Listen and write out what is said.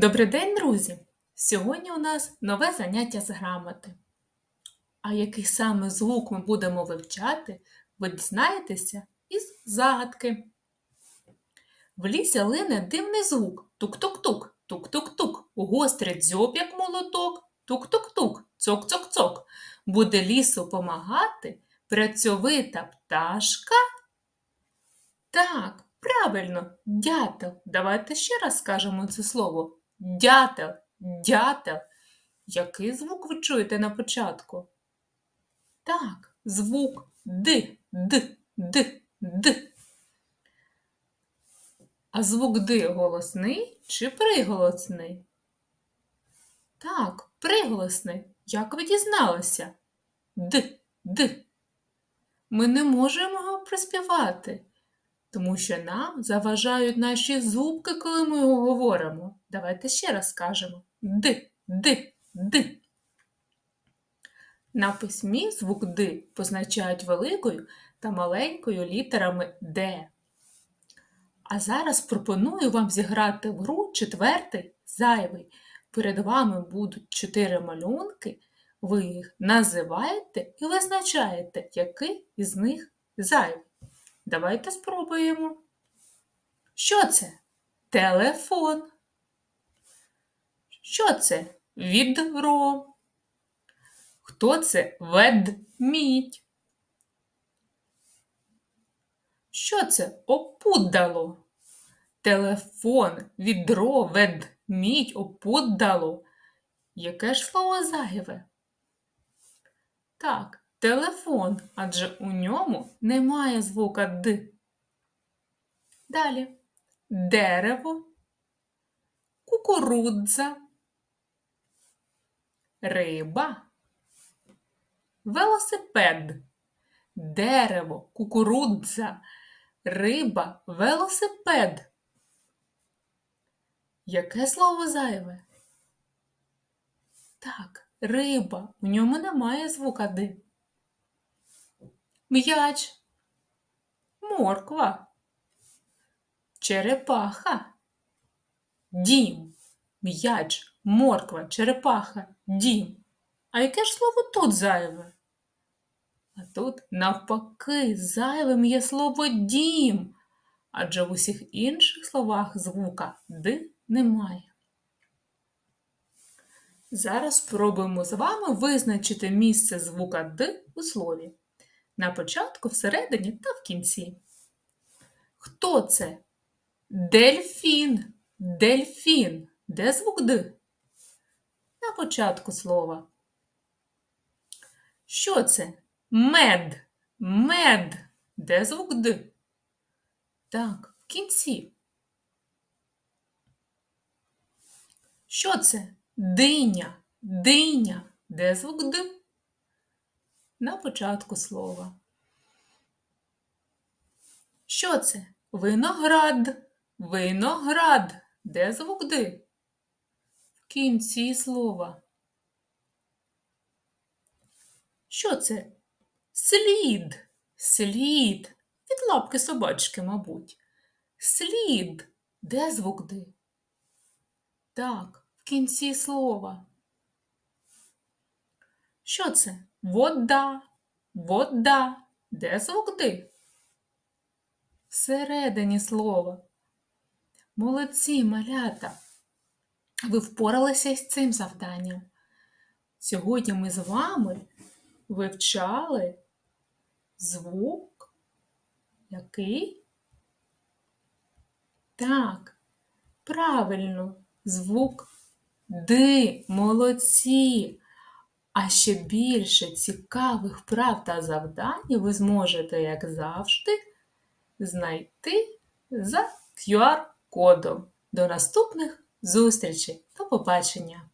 Добрий день, друзі! Сьогодні у нас нове заняття з грамоти. А який саме звук ми будемо вивчати, ви дізнаєтеся із загадки. В лісі лине дивний звук. Тук-тук-тук, тук-тук-тук. Гострий дзьоб, як молоток. Тук-тук-тук, цок-цок-цок. Буде лісу помагати працьовита пташка. Так, правильно, дятел. Давайте ще раз скажемо це слово. Дятел, дятел. Який звук ви чуєте на початку? Так, звук Д, Д, Д, Д. А звук Д голосний чи приголосний? Так, приголосний. Як ви дізналися? Д, Д. Ми не можемо його приспівати, тому що нам заважають наші зубки, коли ми говоримо. Давайте ще раз скажемо Д, Д, Д. На письмі звук Д позначають великою та маленькою літерами Д. А зараз пропоную вам зіграти в гру четвертий зайвий. Перед вами будуть чотири малюнки. Ви їх називаєте і визначаєте, який із них зайвий. Давайте спробуємо. Що це? Телефон. Що це? Відро. Хто це ведмідь? Що це опудало? Телефон, відро, ведмідь, опудало. Яке ж слово зайве? Так, телефон, адже у ньому немає звука Д. Далі дерево, кукурудза, риба, велосипед, дерево, кукурудза, риба, велосипед. Яке слово зайве? Так, риба. У ньому немає звука Д. М'яч, морква, черепаха, дім, м'яч, морква, черепаха, дім. А яке ж слово тут зайве? А тут, навпаки, зайвим є слово дім, адже в усіх інших словах звука Д немає. Зараз спробуємо з вами визначити місце звука Д у слові. На початку, всередині та в кінці. Хто це? Дельфін. Дельфін. Де звук Д? На початку слова. Що це? Мед. Мед. Де звук Д? Так, в кінці. Що це? Диня. Диня. Де звук Д? На початку слова. Що це? Виноград. Виноград. Де звук Д? В кінці слова. Що це? Слід. Слід. Від лапки собачки, мабуть. Слід. Де звук Д? Так, в кінці слова. Що це? Вода. Вода. Де звук Д? Всередині слова. Молодці малята! Ви впоралися з цим завданням. Сьогодні ми з вами вивчали звук, який? Так, правильно, звук Д, молодці. А ще більше цікавих прав та завдань ви зможете, як завжди, знайти за QR-кодом. До наступних зустрічей. До побачення!